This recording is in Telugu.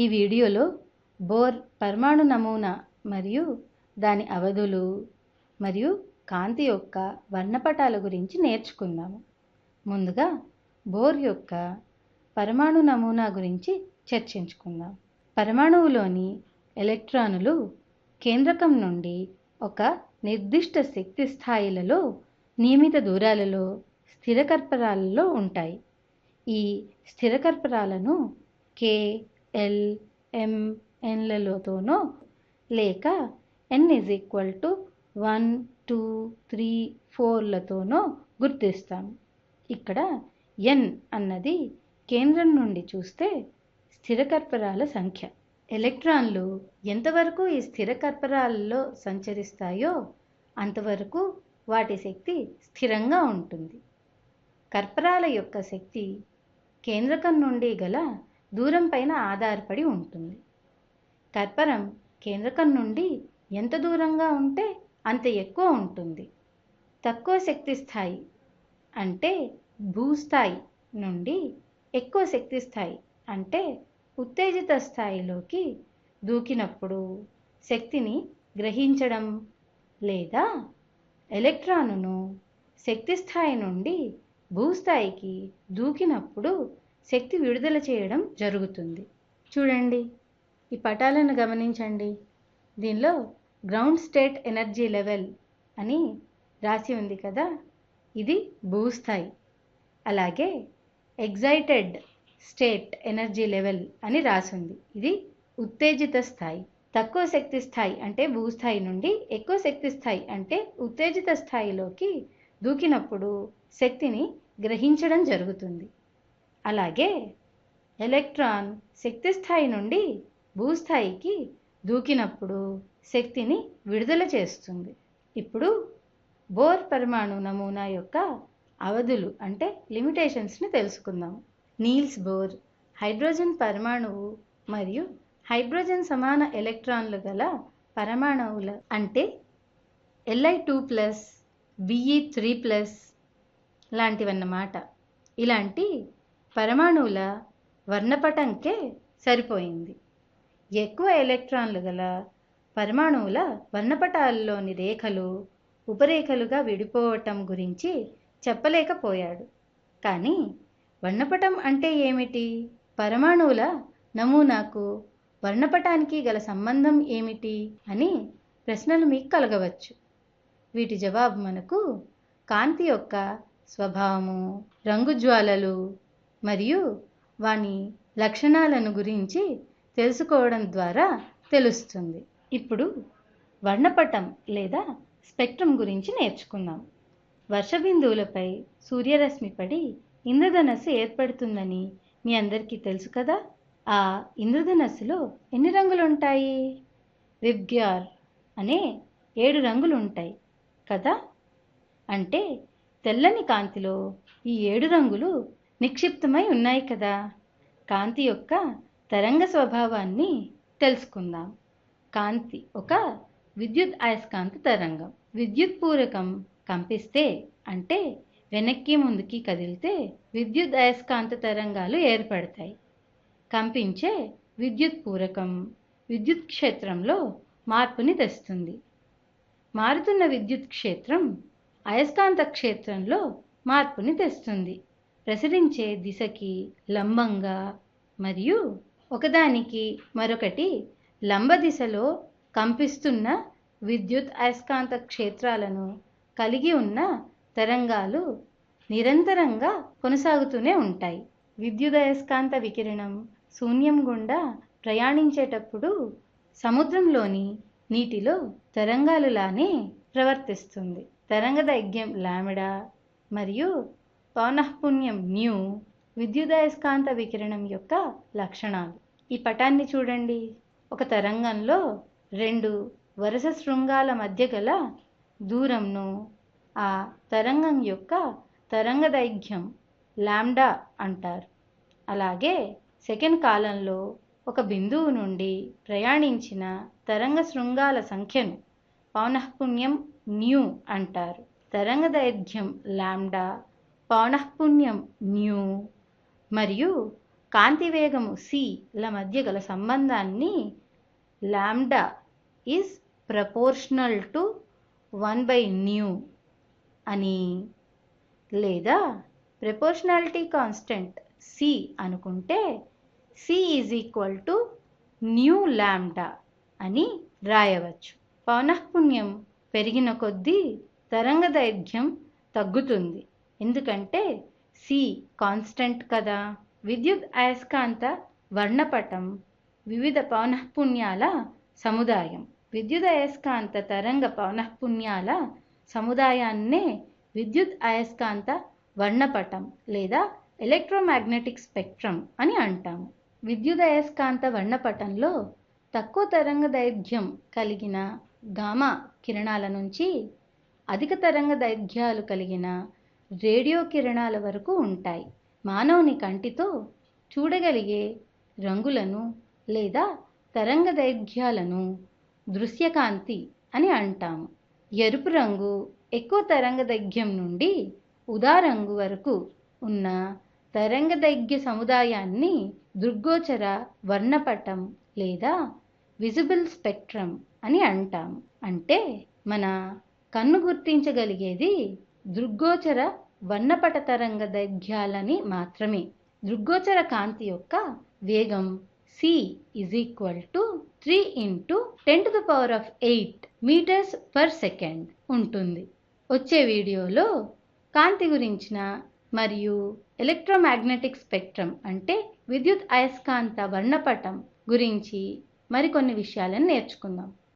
ఈ వీడియోలో బోర్ పరమాణు నమూనా మరియు దాని అవధులు మరియు కాంతి యొక్క వర్ణపటాల గురించి నేర్చుకుందాము. ముందుగా బోర్ యొక్క పరమాణు నమూనా గురించి చర్చించుకుందాం. పరమాణువులోని ఎలక్ట్రానులు కేంద్రకం నుండి ఒక నిర్దిష్ట శక్తి స్థాయిలలో నియమిత దూరాలలో స్థిరకర్పరాలలో ఉంటాయి. ఈ స్థిరకర్పరాలను కే ఎల్ లేక N is equal to one two three ఫోర్లతోనో గుర్తిస్తాం. ఇక్కడ ఎన్ అన్నది కేంద్రం నుండి చూస్తే స్థిరకర్పరాల సంఖ్య. ఎలక్ట్రాన్లు ఎంతవరకు ఈ స్థిరకర్పరాలలో సంచరిస్తాయో అంతవరకు వాటి శక్తి స్థిరంగా ఉంటుంది. కర్పరాల యొక్క శక్తి కేంద్రకం నుండి గల దూరం పైన ఆధారపడి ఉంటుంది. కర్పరం కేంద్రకం నుండి ఎంత దూరంగా ఉంటే అంత ఎక్కువ ఉంటుంది. తక్కువ శక్తి స్థాయి అంటే భూస్థాయి నుండి ఎక్కువ శక్తి స్థాయి అంటే ఉత్తేజిత స్థాయిలోకి దూకినప్పుడు శక్తిని గ్రహించడం లేదా ఎలక్ట్రానును శక్తి స్థాయి నుండి భూస్థాయికి దూకినప్పుడు శక్తి విడుదల చేయడం జరుగుతుంది. చూడండి ఈ పటాలను గమనించండి. దీనిలో గ్రౌండ్ స్టేట్ ఎనర్జీ లెవెల్ అని రాసి ఉంది కదా ఇది భూస్థాయి. అలాగే ఎగ్జైటెడ్ స్టేట్ ఎనర్జీ లెవెల్ అని రాసింది ఇది ఉత్తేజిత స్థాయి. తక్కువ శక్తి స్థాయి అంటే భూస్థాయి నుండి ఎక్కువ శక్తి స్థాయి అంటే ఉత్తేజిత స్థాయిలోకి దూకినప్పుడు శక్తిని గ్రహించడం జరుగుతుంది. అలాగే ఎలక్ట్రాన్ శక్తి స్థాయి నుండి భూస్థాయికి దూకినప్పుడు శక్తిని విడుదల చేస్తుంది. ఇప్పుడు బోర్ పరమాణు నమూనా యొక్క అవధులు అంటే లిమిటేషన్స్ని తెలుసుకుందాం. నీల్స్ బోర్ హైడ్రోజన్ పరమాణువు మరియు హైడ్రోజన్ సమాన ఎలక్ట్రాన్లు గల పరమాణువుల అంటే L I two plus B E three plus లాంటివన్నమాట. ఇలాంటి పరమాణువుల వర్ణపటంకే సరిపోయింది. ఎక్కువ ఎలక్ట్రాన్లు గల పరమాణువుల వర్ణపటాల్లోని రేఖలు ఉపరేఖలుగా విడిపోవటం గురించి చెప్పలేకపోయాడు. కానీ వర్ణపటం అంటే ఏమిటి? పరమాణువుల నమూనాకు వర్ణపటానికి గల సంబంధం ఏమిటి అని ప్రశ్నలు మీకు కలగవచ్చు. వీటి జవాబు మనకు కాంతి యొక్క స్వభావము రంగుజ్వాలలు మరియు వాని లక్షణాలను గురించి తెలుసుకోవడం ద్వారా తెలుస్తుంది. ఇప్పుడు వర్ణపటం లేదా స్పెక్ట్రం గురించి నేర్చుకుందాం. వర్షబిందువులపై సూర్యరశ్మి పడి ఇంద్రధనస్సు ఏర్పడుతుందని మీ అందరికీ తెలుసు కదా? ఆ ఇంద్రధనస్సులో ఎన్ని రంగులు ఉంటాయి విబ్గ్యార్ అనే ఏడు రంగులు ఉంటాయి కదా? అంటే తెల్లని కాంతిలో ఈ ఏడు రంగులు నిక్షిప్తమై ఉన్నాయి కదా. కాంతి యొక్క తరంగ స్వభావాన్ని తెలుసుకుందాం. కాంతి ఒక విద్యుత్ అయస్కాంత తరంగం. విద్యుత్ పూరకం కంపిస్తే అంటే వెనక్కి ముందుకి కదిలితే విద్యుత్ అయస్కాంత తరంగాలు ఏర్పడతాయి. కంపించే విద్యుత్ పూరకం విద్యుత్ క్షేత్రంలో మార్పుని తెస్తుంది. మారుతున్న విద్యుత్ క్షేత్రం అయస్కాంత క్షేత్రంలో మార్పుని తెస్తుంది. ప్రసరించే దిశకి లంబంగా మరియు ఒకదానికి మరొకటి లంబ దిశలో కంపిస్తున్న విద్యుత్ అయస్కాంత క్షేత్రాలను కలిగి ఉన్న తరంగాలు నిరంతరంగా కొనసాగుతూనే ఉంటాయి. విద్యుదయస్కాంత వికిరణం శూన్యం గుండా ప్రయాణించేటప్పుడు సముద్రంలోని నీటిలో తరంగాలులానే ప్రవర్తిస్తుంది. తరంగదైర్ఘ్యం లామిడా మరియు పౌనఃపుణ్యం న్యూ విద్యుదయస్కాంత వికిరణం యొక్క లక్షణాలు. ఈ పటాన్ని చూడండి. ఒక తరంగంలో రెండు వరుస శృంగాల మధ్య గల దూరంను ఆ తరంగం యొక్క తరంగదైర్ఘ్యం లాండా అంటారు. అలాగే సెకండ్ కాలంలో ఒక బిందువు నుండి ప్రయాణించిన తరంగ శృంగాల సంఖ్యను పౌనఃపుణ్యం న్యూ అంటారు. తరంగదైర్ఘ్యం లాండా పౌనఃపుణ్యం న్యూ మరియు కాంతి సి ల మధ్య గల సంబంధాన్ని lambda is proportional to one by nu అని లేదా ప్రపోర్షనాలిటీ కాన్స్టెంట్ సి అనుకుంటే C is equal to nu lambda అని రాయవచ్చు. పౌనఃపుణ్యం పెరిగిన కొద్దీ తరంగదైర్ఘ్యం తగ్గుతుంది. ఎందుకంటే సి కాన్స్టెంట్ కదా. విద్యుత్ అయస్కాంత వర్ణపటం వివిధ పౌనఃపుణ్యాల సముదాయం. విద్యుత్ అయస్కాంత తరంగ పౌనఃపుణ్యాల సముదాయాన్నే విద్యుత్ అయస్కాంత వర్ణపటం లేదా ఎలక్ట్రోమాగ్నెటిక్ స్పెక్ట్రమ్ అని అంటాము. విద్యుత్ అయస్కాంత వర్ణపటంలో తక్కువ తరంగ దైర్ఘ్యం కలిగిన గామా కిరణాల నుంచి అధిక తరంగ దైర్ఘ్యాలు కలిగిన రేడియో కిరణాల వరకు ఉంటాయి. మానవుని కంటితో చూడగలిగే రంగులను లేదా తరంగదైర్ఘ్యాలను దృశ్యకాంతి అని అంటాము. ఎరుపు రంగు ఎక్కువ తరంగదైర్ఘ్యం నుండి ఉదా రంగు వరకు ఉన్న తరంగదైర్ఘ్య సముదాయాన్ని దృగ్గోచర వర్ణపటం లేదా విజిబుల్ స్పెక్ట్రమ్ అని అంటాము. అంటే మన కన్ను గుర్తించగలిగేది దృగ్గోచర వర్ణపట తరంగ దైర్ఘ్యాలని మాత్రమే. దృగ్గోచర కాంతి యొక్క వేగం C is equal to three into ten to the power of eight metres per second ఉంటుంది. వచ్చే వీడియోలో కాంతి గురించిన మరియు ఎలక్ట్రోమాగ్నెటిక్ స్పెక్ట్రమ్ అంటే విద్యుత్ అయస్కాంత వర్ణపటం గురించి మరికొన్ని విషయాలను నేర్చుకుందాం.